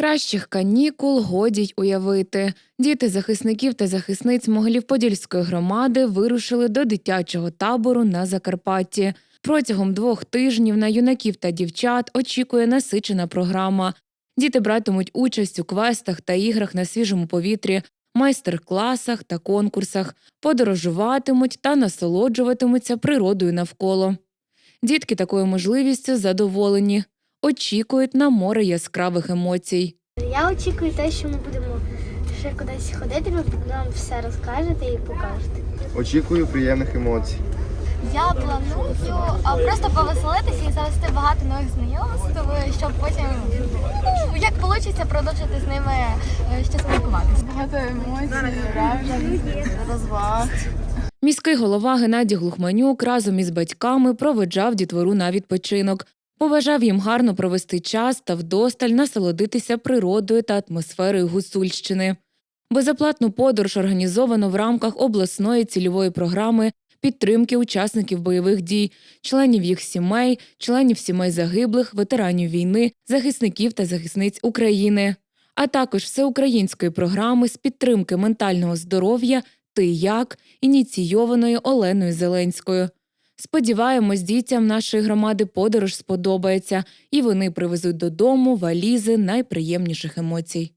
Кращих канікул годі й уявити. Діти захисників та захисниць Могилів-Подільської громади вирушили до дитячого табору на Закарпатті. Протягом двох тижнів на юнаків та дівчат очікує насичена програма. Діти братимуть участь у квестах та іграх на свіжому повітрі, майстер-класах та конкурсах, подорожуватимуть та насолоджуватимуться природою навколо. Дітки такою можливістю задоволені, очікують на море яскравих емоцій. Я очікую те, що ми будемо ще кудись ходити, ви нам все розкажете і покажете. Очікую приємних емоцій. Я планую а, просто повеселитися і завести багато нових знайомств, щоб потім, ну, як вийде, продовжити з ними е, ще спілкуватися. Багато емоцій, вражень, розваг. Міський голова Геннадій Глухманюк разом із батьками проведжав дітвору на відпочинок. Побажав їм гарно провести час та вдосталь насолодитися природою та атмосферою Гуцульщини. Безоплатну подорож організовано в рамках обласної цільової програми підтримки учасників бойових дій, членів їх сімей, членів сімей загиблих, ветеранів війни, захисників та захисниць України, а також всеукраїнської програми з підтримки ментального здоров'я Ти як ініційованої Оленою Зеленською. Сподіваємось, дітям нашої громади подорож сподобається, і вони привезуть додому валізи найприємніших емоцій.